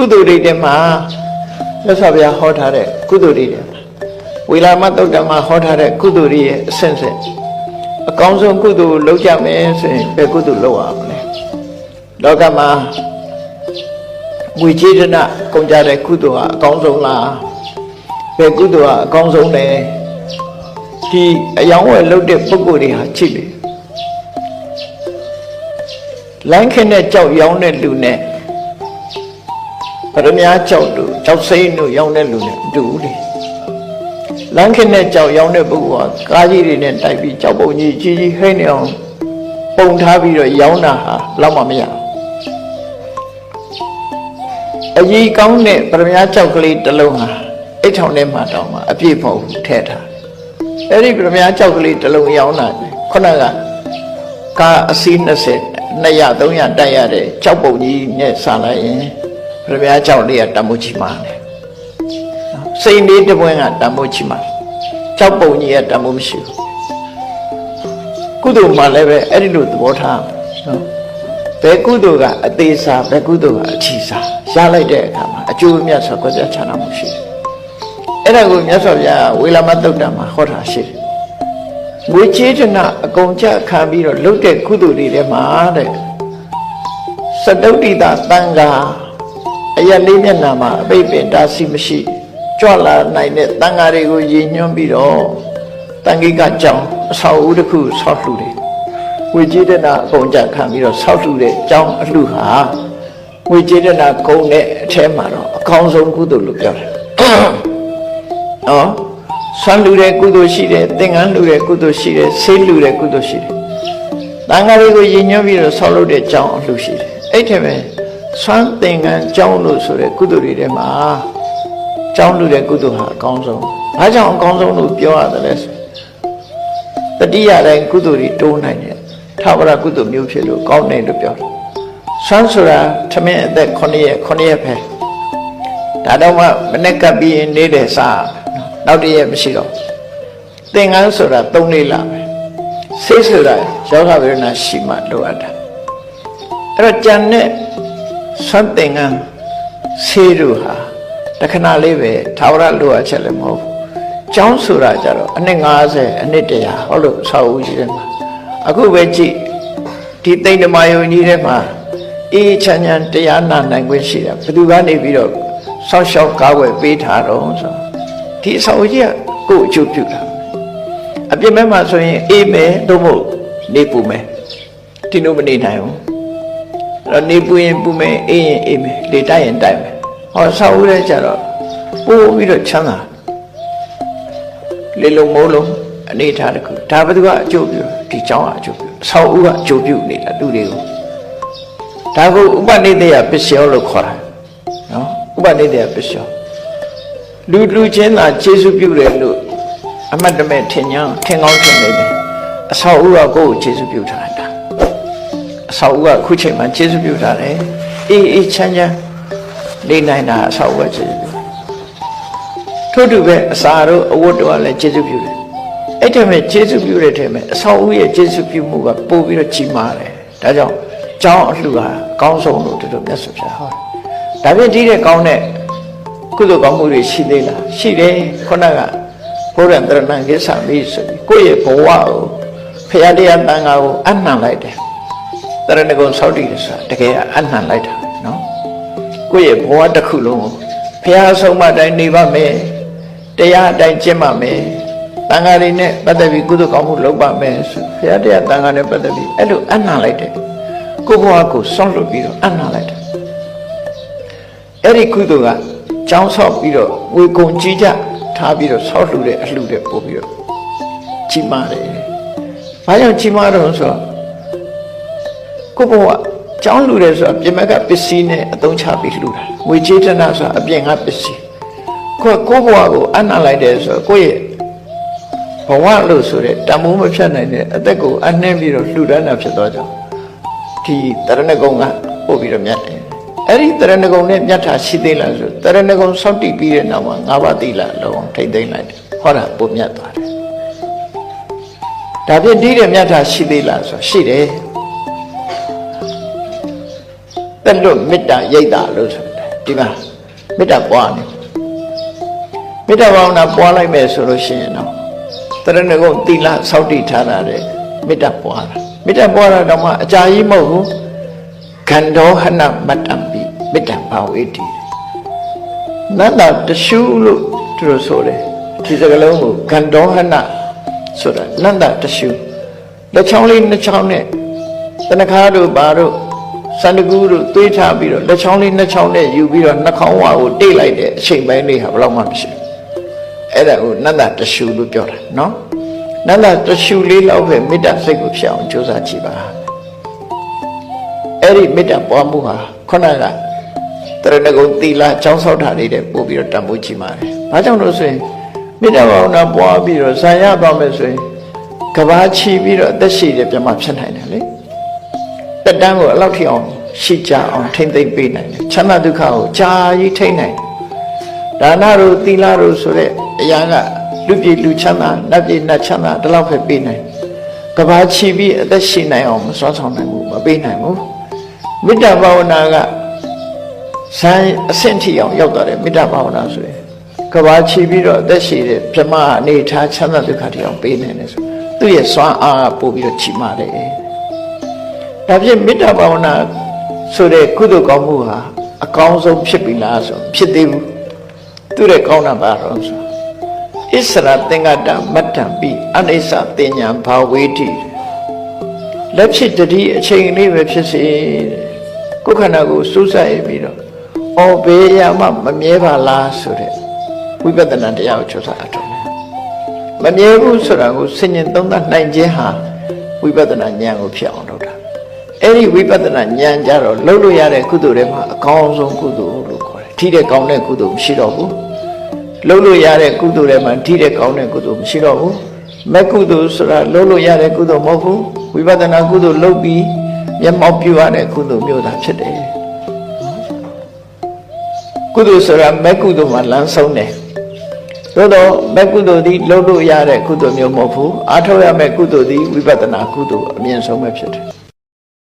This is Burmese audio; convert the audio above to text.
ကုသိုလ်တွေထဲမှာမြတ်စွာဘုရားဟောထားတဲ့ကုသိုလ်တွေထဲမှာဝေလာမတုတ်တံမှာဟောထားတဲ့ကုသိုလ်တွေရဲ့အဆင့်ဆင့်အကောင်းဆုံးကုသိုလ်လုပ်ကြမယ်ဆိုရင်ဘယ်ကုသိုလ်လုပ်ရမလဲလောကမှာဝိจิตနာကုန်ကြတဲ့ကုသိုလ်ဟာအကောင်းဆုံးလားဘယ်ကုသိုလ်ဟာအကောင်းဆုံးလဲဒီအယောင်းဝယ်လုပ်တဲ့ပုဂ္ဂိုလ်တွေဟာချစ်တယ်လမ်းခင်တဲ့ကြောက်ရောင်းတဲ့လူနဲ့ပ ရမညာကြောက်လူကြောက်စိမ့်တို့ရောင်းတဲ့လူနဲ့အတူတူလေလမ်းခင်တဲ့ကြောက်ရောင်းတဲ့ပုဂ္ဂိုလ်ဟာကားကြီးတွေနဲ့တိုက်ပြီးကြောက်ပုံကြီးကြီးကြီးဟိနေအောင်ပုံထားပြီးတော့ရောင်းတာဟာလောက်မှမရဘူးအကြီးကောင်းတဲ့ပရမညာကြောက်ကလေးတစ်လုံးဟာအိတ်ထောင်ထဲမှာတောင်မှအပြည့်မဟုတ်ဘူးထည့်ထားအဲ့ဒီပရမညာကြောက်ကလေးတစ်လုံးရောင်းတာခုနကကားအစီး20 200 300တက်ရတဲ့ကြောက်ပုံကြီးနဲ့ဆာလိုက်ရင် ပြပြကြောက်လေးကတမိုးချီမာတယ်စိတ်လေးတစ်ပွင့်ကတမိုးချီမာကြောက်ပုံကြီးကတမိုးမရှိဘူးကုသိုလ်မှလည်းပဲအဲ့ဒီလိုသဘောထားနော်ဘယ်ကုသိုလ်ကအသေးစားဘယ်ကုသိုလ်ကအချီစားရလိုက်တဲ့အခါမှာအကျိုးအမြတ်ဆိုကြကြချာနာမှုရှိတယ်အဲ့ဒါကိုမြတ်စွာဘုရားဝေလာမတုတ်တံမှာဟောတာရှိတယ်ဝိချေတနာအကုန်ကြခံပြီးတော့လုတ်တဲ့ကုသိုလ်တွေထဲမှာတဲ့စတုတ္တိတာတန်ခါ အရက်လေးမျက်နှာမှာအပိတ်ပင်တာစီမရှိကြွလာနိုင်တဲ့တန်ခါတွေကိုရည်ညွှန်းပြီးတော့တန်ခိကကြောင်အဆောက်အဦတစ်ခုဆောက်လှူတယ်ဝိချေတနာအကုန်ကြခံပြီးတော့ဆောက်လှူတဲ့ကြောင်အလှူဟာဝိချေတနာဂုံတဲ့အထဲမှာတော့အကောင်းဆုံးကုသိုလ်လို့ပြောတယ်နော်ဆွမ်းလူတဲ့ကုသိုလ်ရှိတယ်သင်္ကန်းလူတဲ့ကုသိုလ်ရှိတယ်ဆေးလူတဲ့ကုသိုလ်ရှိတယ်တန်ခါတွေကိုရည်ညွှန်းပြီးတော့ဆောက်လုပ်တဲ့ကြောင်းအလှရှိတယ်အဲ့ထက်ပဲ ဆွမ်းသင်္ကန်းကြောင်းလို့ဆိုတဲ့ကုသိုလ်တွေထဲမှာကြောင်းလူတဲ့ကုသိုလ်ဟာအကောင်းဆုံးဘာကြောင့်အကောင်းဆုံးလို့ပြောရတယ်လဲဆိုတတိယတိုင်းကုသိုလ်တွေတိုးနိုင်တယ်ထာဝရကုသိုလ်မျိုးဖြစ်လို့ကောင်းတယ်လို့ပြောတယ်ဆွမ်းဆိုတာထမင်းအသက်9ရက်9ရက်ပဲဒါတော့မှမနေ့ကပ်ပြီးရင်နေတဲ့စားနောက်တည့်ရက်မရှိတော့သင်္ကန်းဆိုတာ3လေးလာပဲစိတ်ဆိုတာယောဂဝေဒနာရှိမှလိုအပ်တာအဲ့တော့ကြံတဲ့ ဆွမ်းသင်္ကန်းဆေးတို့ဟာတခဏလေးပဲသာဝရလိုအပ်ချက်လည်းမဟုတ်ဘူးကျောင်းဆိုတာကြတော့အနှစ်90အနှစ်100ဟောလို့ဆောက်ဦးကြီးထဲမှာအခုပဲကြည့်ဒီတိတ်ဓမ္မယုံကြီးထဲမှာအေးချမ်းချမ်းတရားနာနိုင်ခွင့်ရှိတာဘယ်သူကနေပြီးတော့ဆောက်ရှောက်ကားဝယ်ပေးထားတော့ဆိုဒီအဆောက်အကြီးကကိုယ်အကျိုးပြုတာအပြစ်မဲ့မှာဆိုရင်အေးမယ်တို့မို့နေပူမယ်ဒီလိုမနေနိုင်ဘူးအဲ့ တော့နေပူရင်ပူမယ်အေးရင်အေးမယ်လေတိုက်ရင်တိုက်မယ်ဟောဆောက်ဦးတဲ့ကြတော့ပို့ပြီးတော့ချမ်းသာလေလုံးမိုးလုံးအနေထားတစ်ခုဒါဘယ်သူကအကျိုးပြုဒီเจ้าကအကျိုးပြုအဆောက်ဦးကအကျိုးပြုနေတာလူတွေကိုဒါကိုဥပနိဒေယပစ္စယောလို့ခေါ်တာနော်ဥပနိဒေယပစ္စယောလူလူချင်းသာခြေစုပြုတယ်လို့အမတ်တမဲ့ထင်ညာထင်ကောင်းထင်နေတယ်အဆောက်ဦးကကိုယ့်ကိုခြေစုပြုထားတာ အဆောက်ဦးကခုချိန်မှာခြေစုပြုထားတယ်အေးအေးချမ်းချမ်းနေနိုင်တာအဆောက်ဦးကခြေစုပြုထို့တူပဲအစာတို့အဝတ်တို့ကလည်းခြေစုပြုတယ်အဲ့ဒီမဲ့ခြေစုပြုတဲ့ထဲမှာအဆောက်ဦးရဲ့ခြေစုပြုမှုကပို့ပြီးတော့ကြီးမားတယ်ဒါကြောင့်ကျောင်းအလှူဟာအကောင်းဆုံးလို့တို့တို့မြတ်စွာဘုရားဟောတယ်ဒါပြင်ဒီတဲ့ကောင်းတဲ့ကုသိုလ်ကောင်းမှုတွေရှိသေးလားရှိတယ်ခုနကဘုရားတရဏံကိစ္စမိဆိုပြီးကိုယ့်ရဲ့ဘဝကိုဖရာတရားတန်ခါကိုအနှံလိုက်တယ် တရဏဂုံဆောက်တည်တယ်ဆိုတာတကယ်အနှံလိုက်တာနော်ကိုယ့်ရဲ့ဘဝတစ်ခုလုံးကိုဖရာဆုံးမတိုင်းနေပါမယ်တရားအတိုင်းကျင့်ပါမယ်တန်ခါတွေနဲ့ပတ်သက်ပြီးကုသိုလ်ကောင်းမှုလုပ်ပါမယ်ဆိုဖရာတရားတန်ခါနဲ့ပတ်သက်ပြီးအဲ့လိုအနှံလိုက်တယ်ကိုယ့်ဘဝကိုဆောက်လုပ်ပြီးတော့အနှံလိုက်တယ်အဲ့ဒီကုသိုလ်ကကျောင်းဆောက်ပြီးတော့ဝေကုံကြီးကြထားပြီးတော့ဆောက်လှူတဲ့အလှူတဲ့ပို့ပြီးတော့ကြီးမားတယ်။ဘာကြောင့်ကြီးမားတော့ဆိုတော့ ကိုယ့်ဘဝကျောင်းလှူတယ်ဆိုတာပြင်မကပစ္စည်းနဲ့အသုံးချပြီးလှူတာ။ငွေကြေးတနာဆိုတာအပြင်ကပစ္စည်း။ကိုယ့်ကိုယ့်ဘဝကိုအနှံ့လိုက်တယ်ဆိုတော့ကိုယ့်ရဲ့ဘဝလို့ဆိုတဲ့တမိုးမဖြတ်နိုင်တဲ့အသက်ကိုအနှင်းပြီးတော့လှူဒန်းတာဖြစ်တော့ကြောင့်ဒီတရဏဂုံကပို့ပြီးတော့မြတ်တယ်အဲ့ဒီတရဏဂုံနဲ့မြတ်တာရှိသေးလားဆိုတရဏဂုံစောင့်တည်ပြီးတဲ့နောက်မှာငါးပါးသီလလုံးထိမ့်သိမ့်လိုက်တယ်ဟောတာပို့မြတ်သွားတယ်ဒါဖြင့်ဒီတဲ့မြတ်တာရှိသေးလားဆိုရှိတယ် တက်လွတ်မေတ္တာရိတ်တာလို့ဆိုတယ်ဒီမှာမေတ္တာပွားနေမေတ္တာဘာဝနာပွားလိုက်မယ်ဆိုလို့ရှိရင်တော့တရဏဂုံသီလစောင့်တည်ထားတာတဲ့မေတ္တာပွားတာမေတ္တာပွားတာတော့မှအကြာကြီးမဟုတ်ဘူးခန္ဓောဟနမတ္တံပိမေတ္တာဘာဝေတိနန္ဒတရှုလို့သူတို့ဆိုတယ်ဒီစကလုံးကိုခန္ဓောဟနဆိုတာနန္ဒတရှုလက်ချောင်းလေးနှစ်ချောင်းနဲ့တဏခါတို့ဘာတို့ စန္ဒကူတို့သွေးထားပြီးတော့လက်ချောင်းလေးနှစ်ချောင်းနဲ့ယူပြီးတော့နှာခေါင်းဝါကိုတိတ်လိုက်တဲ့အချိန်ပိုင်းလေးဟာဘယ်တော့မှမရှိဘူးအဲ့ဒါကိုနန္ဒတရှုလို့ပြောတာနော်နန္ဒတရှုလေးလောက်ပဲမေတ္တာစိတ်ကိုဖြစ်အောင်ကြိုးစားကြည့်ပါအဲ့ဒီမေတ္တာပွားမှုဟာခုနကတရဏဂုံသီလចောင်းဆောက်တာလေးတဲ့ပို့ပြီးတော့တန်ဖိုးကြည့်ပါတယ်ဘာကြောင့်လို့ဆိုရင်မေတ္တာဘာဝနာပွားပြီးတော့ဇာရသွားမယ်ဆိုရင်ကဘာချီပြီးတော့အသက်ရှိတယ်ပြမဖြစ်နိုင်တယ်လေ တက်တန်းကိုအလောက်ထိအောင်ရှိကြအောင်ထိမ့်သိမ့်ပေးနိုင်တယ်ချမ်းသာဒုက္ခကိုကြာကြီးထိမ့်နိုင်တယ်ဒါနတို့သီလတို့ဆိုတဲ့အရာကလူပြည်လူချမ်းသာနတ်ပြည်နတ်ချမ်းသာဒီလောက်ပဲပေးနိုင်ကဘာချီပြီးအသက်ရှိနိုင်အောင်မစွမ်းဆောင်နိုင်ဘူးမပေးနိုင်ဘူးမေတ္တာဘာဝနာကဇန်အဆင့်ထိအောင်ရောက်သွားတယ်မေတ္တာဘာဝနာဆိုရင်ကဘာချီပြီးတော့အသက်ရှိတဲ့ပြမအနေထားချမ်းသာဒုက္ခထိအောင်ပေးနိုင်တယ်ဆိုသူ့ရဲ့စွမ်းအားကပို့ပြီးတော့ချီမာတယ် ဒါဖြင့်မေတ္တာဘာဝနာဆိုတဲ့ကုသိုလ်ကောင်းမှုဟာအကောင်းဆုံးဖြစ်ပြီလားဆိုဖြစ်သေးဘူးသူတဲ့ကောင်းတာပါတော့ဆိုဣစရာသင်္ကတမတ္တံပိအနိစ္စတင်ညာဘာဝေတိလက်ဖြစ်တတိအချိန်လေးပဲဖြစ်စေကိုယ်ခန္ဓာကိုစူးစိုက်ပြီးတော့အော်ဘေးရမှမမြဲပါလားဆိုတဲ့ဝိပဿနာတရားကိုချုပ်စားအထုံးတယ်မမြဲဘူးဆိုတာကိုဆင်ញင်သုံးသပ်နိုင်ခြင်းဟာဝိပဿနာဉာဏ်ကိုဖြစ်အောင်လုပ်တာ အဲ့ဒီဝိပဿနာဉာဏ်ကြတော့လှုပ်လို့ရတဲ့ကုသိုလ်တွေမှာအကောင်းဆုံးကုသိုလ်လို့ခေါ်တယ်။ထိတဲ့ကောင်းတဲ့ကုသိုလ်မရှိတော့ဘူး။လှုပ်လို့ရတဲ့ကုသိုလ်တွေမှာထိတဲ့ကောင်းတဲ့ကုသိုလ်မရှိတော့ဘူး။မဲ့ကုသိုလ်ဆိုတာလှုပ်လို့ရတဲ့ကုသိုလ်မဟုတ်ဘူး။ဝိပဿနာကုသိုလ်လှုပ်ပြီးမျက်မှောက်ပြုရတဲ့ကုသိုလ်မျိုးသာဖြစ်တယ်။ကုသိုလ်ဆိုတာမဲ့ကုသိုလ်မှာလမ်းဆုံးတယ်။သို့တော့မဲ့ကုသိုလ်ဒီလှုပ်လို့ရတဲ့ကုသိုလ်မျိုးမဟုတ်ဘူး။အားထုတ်ရမယ့်ကုသိုလ်ဒီဝိပဿနာကုသိုလ်အမြင့်ဆုံးပဲဖြစ်တယ်။